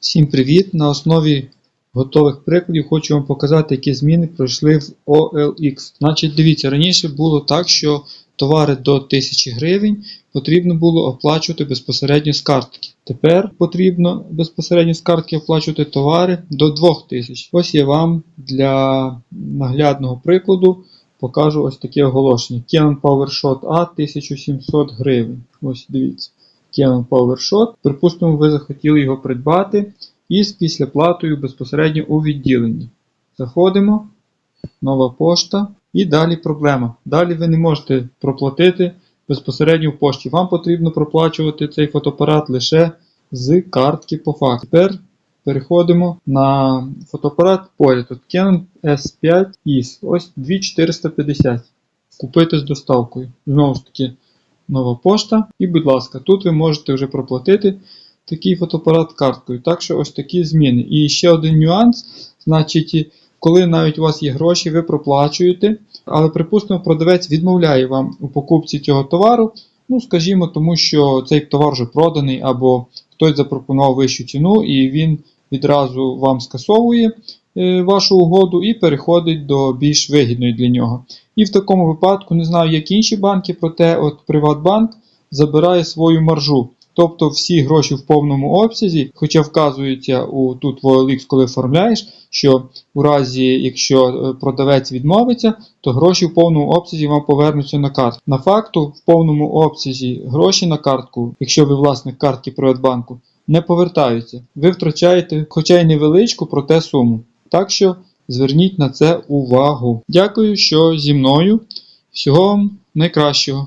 Всім привіт! На основі готових прикладів хочу вам показати, які зміни пройшли в OLX. Значить, дивіться, раніше було так, що товари до 1000 гривень потрібно було оплачувати безпосередньо з картки. Тепер потрібно безпосередньо з картки оплачувати товари до 2000. Ось я вам для наглядного прикладу покажу ось таке оголошення. Canon PowerShot A 1700 гривень. Ось дивіться. Canon PowerShot. Припустимо, ви захотіли його придбати із післяплатою безпосередньо у відділенні. Заходимо, нова пошта і далі проблема. Далі ви не можете проплатити безпосередньо в пошті. Вам потрібно проплачувати цей фотоапарат лише з картки по факту. Тепер переходимо на фотоапарат поряд. Тут Canon S5 IS. Ось 2450. Купити з доставкою. Знову ж таки, нова пошта. І, будь ласка, тут ви можете вже проплатити такий фотоапарат карткою. Так що ось такі зміни. І ще один нюанс. Значить, коли навіть у вас є гроші, ви проплачуєте, але, припустимо, продавець відмовляє вам у покупці цього товару. Ну, скажімо, тому що цей товар вже проданий, або хтось запропонував вищу ціну, і він відразу вам скасовує вашу угоду і переходить до більш вигідної для нього. І в такому випадку, не знаю, як інші банки, проте от Приватбанк забирає свою маржу. Тобто всі гроші в повному обсязі, хоча вказується у, тут в OLX, коли оформляєш, що у разі, якщо е, продавець відмовиться, то гроші в повному обсязі вам повернуться на картку. На факту, в повному обсязі гроші на картку, якщо ви власник картки Приватбанку, не повертаються. Ви втрачаєте, хоча й невеличку, проте суму. Так що зверніть на це увагу. Дякую, що зі мною. Всього вам найкращого.